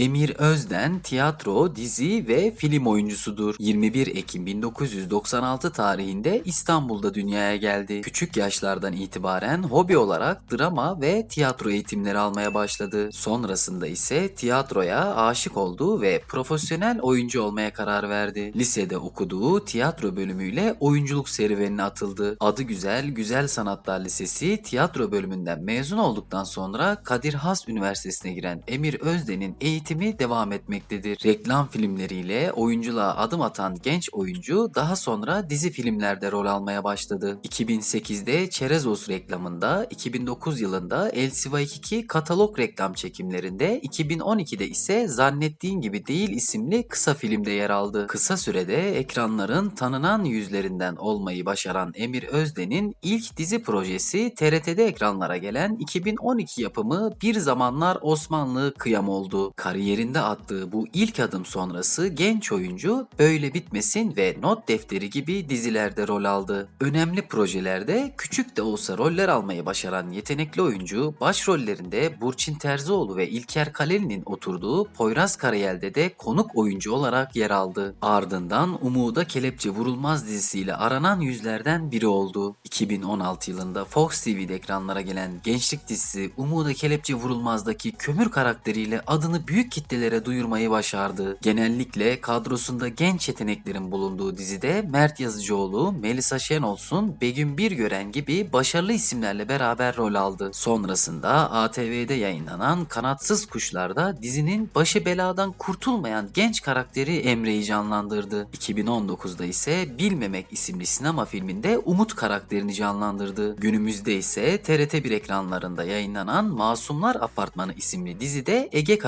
Emir Özden tiyatro, dizi ve film oyuncusudur. 21 Ekim 1996 tarihinde İstanbul'da dünyaya geldi. Küçük yaşlardan itibaren hobi olarak drama ve tiyatro eğitimleri almaya başladı. Sonrasında ise tiyatroya aşık oldu ve profesyonel oyuncu olmaya karar verdi. Lisede okuduğu tiyatro bölümüyle oyunculuk serüvenine atıldı. Adı güzel Güzel Sanatlar Lisesi tiyatro bölümünden mezun olduktan sonra Kadir Has Üniversitesi'ne giren Emir Özden'in eğitimi devam etmektedir. Reklam filmleriyle oyunculuğa adım atan genç oyuncu daha sonra dizi filmlerde rol almaya başladı. 2008'de Çerezos reklamında, 2009 yılında Elsiva 22 katalog reklam çekimlerinde, 2012'de ise Zannettiğin Gibi Değil isimli kısa filmde yer aldı. Kısa sürede ekranların tanınan yüzlerinden olmayı başaran Emir Özden'in ilk dizi projesi TRT'de ekranlara gelen 2012 yapımı Bir Zamanlar Osmanlı Kıyam oldu. Kariyerinde attığı bu ilk adım sonrası genç oyuncu Böyle Bitmesin ve Not Defteri gibi dizilerde rol aldı. Önemli projelerde küçük de olsa roller almayı başaran yetenekli oyuncu başrollerinde Burçin Terzioğlu ve İlker Kaleli'nin oturduğu Poyraz Karayel'de de konuk oyuncu olarak yer aldı. Ardından Umuda Kelepçe Vurulmaz dizisiyle aranan yüzlerden biri oldu. 2016 yılında Fox TV'de ekranlara gelen gençlik dizisi Umuda Kelepçe Vurulmaz'daki kömür karakteriyle adını büyük kitlelere duyurmayı başardı. Genellikle kadrosunda genç yeteneklerin bulunduğu dizide Mert Yazıcıoğlu, Melisa Şenolsun, Begüm Birgören gibi başarılı isimlerle beraber rol aldı. Sonrasında ATV'de yayınlanan Kanatsız Kuşlar'da dizinin başı beladan kurtulmayan genç karakteri Emre'yi canlandırdı. 2019'da ise Bilmemek isimli sinema filminde Umut karakterini canlandırdı. Günümüzde ise TRT1 ekranlarında yayınlanan Masumlar Apartmanı isimli dizide Ege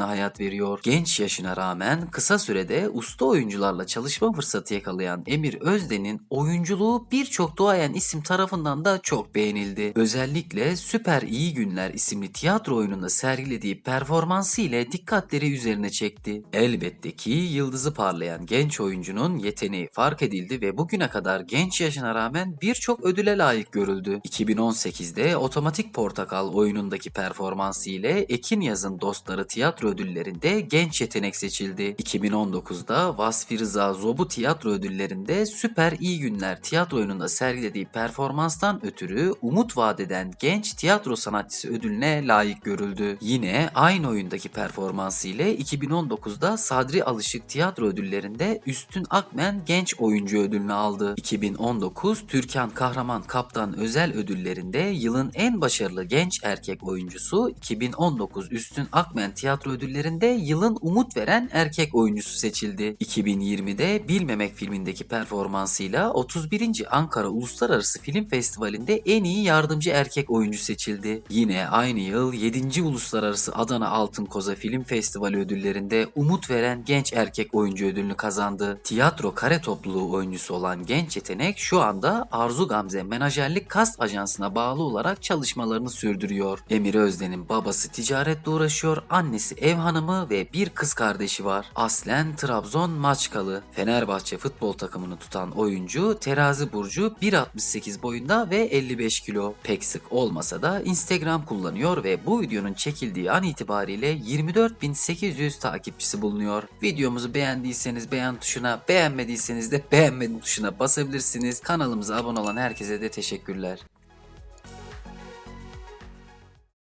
karakterine hayat veriyor. Genç yaşına rağmen kısa sürede usta oyuncularla çalışma fırsatı yakalayan Emir Özden'in oyunculuğu birçok duayen isim tarafından da çok beğenildi. Özellikle Süper İyi Günler isimli tiyatro oyununda sergilediği performansı ile dikkatleri üzerine çekti. Elbette ki yıldızı parlayan genç oyuncunun yeteneği fark edildi ve bugüne kadar genç yaşına rağmen birçok ödüle layık görüldü. 2018'de Otomatik Portakal oyunundaki performansı ile Ekin Yaz'ın Dostları tiyatro ödüllerinde genç yetenek seçildi. 2019'da Vasfi Rıza Zobu tiyatro ödüllerinde Süper İyi Günler tiyatro oyununda sergilediği performanstan ötürü umut vadeden genç tiyatro sanatçısı ödülüne layık görüldü. Yine aynı oyundaki performansı ile 2019'da Sadri Alışık tiyatro ödüllerinde Üstün Akmen genç oyuncu ödülünü aldı. 2019 Türkan Kahraman Kaptan özel ödüllerinde yılın en başarılı genç erkek oyuncusu, 2019 Üstün Akmen tiyatro ödüllerinde yılın umut veren erkek oyuncusu seçildi. 2020'de Bilmemek filmindeki performansıyla 31. Ankara Uluslararası Film Festivali'nde en iyi yardımcı erkek oyuncu seçildi. Yine aynı yıl 7. Uluslararası Adana Altın Koza Film Festivali ödüllerinde umut veren genç erkek oyuncu ödülünü kazandı. Tiyatro kare topluluğu oyuncusu olan genç yetenek şu anda Arzu Gamze Menajerlik Kast Ajansı'na bağlı olarak çalışmalarını sürdürüyor. Emir Özden'in babası ticaretle uğraşıyor, annesi ev hanımı ve bir kız kardeşi var. Aslen Trabzon Maçkalı. Fenerbahçe futbol takımını tutan oyuncu terazi burcu 1.68 boyunda ve 55 kilo. Pek sık olmasa da Instagram kullanıyor ve bu videonun çekildiği an itibariyle 24.800 takipçisi bulunuyor. Videomuzu beğendiyseniz beğen tuşuna, beğenmediyseniz de beğenmedim tuşuna basabilirsiniz. Kanalımıza abone olan herkese de teşekkürler.